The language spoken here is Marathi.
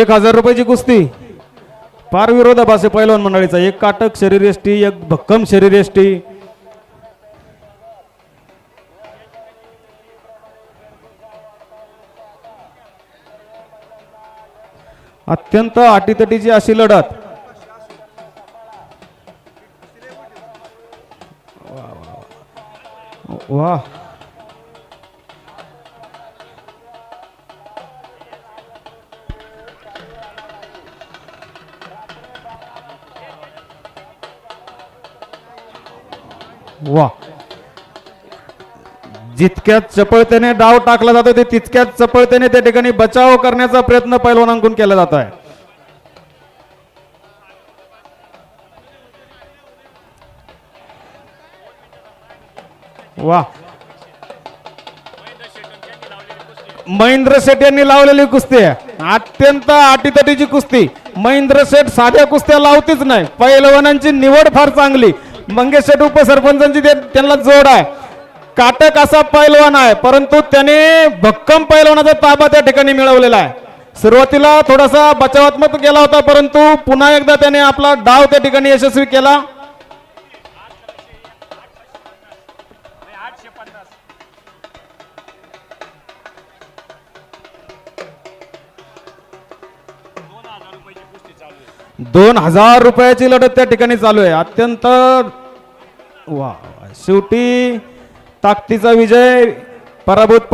एक हजार रुपयाची कुस्ती. फार विरोधाभास आहे पैलवान मंडळीचा एक काटक शरीर एष्टी एक भक्कम शरीर एष्टी अत्यंत अटीतटीची अशी लढत. वा. वा. जितक्यात चपळतेने डाव टाकला जातो ते तितक्याच चपळतेने त्या ठिकाणी बचाव करण्याचा प्रयत्न पैलवानांकडून केला जात आहे वा. महेंद्र शेठ यांनी लावलेली कुस्ती आहे. अत्यंत अटीतटीची कुस्ती. महेंद्र शेठ साध्या कुस्त्या लावतीच नाही. पैलवानांची निवड फार चांगली. मंगेश शेठ उपसरपंचांची ते- त्यांना जोड आहे. काटक असा पैलवान आहे परंतु त्याने भक्कम पैलवानाचा ताबा त्या ठिकाणी मिळवलेला आहे. सुरुवातीला थोडासा बचावात्मक केला होता परंतु पुन्हा एकदा त्याने आपला डाव त्या ठिकाणी यशस्वी केला. दोन हजार रुपयाची लढत त्या ठिकाणी चालू आहे. अत्यंत वा शेवटी ताकदीचा विजय पराभूत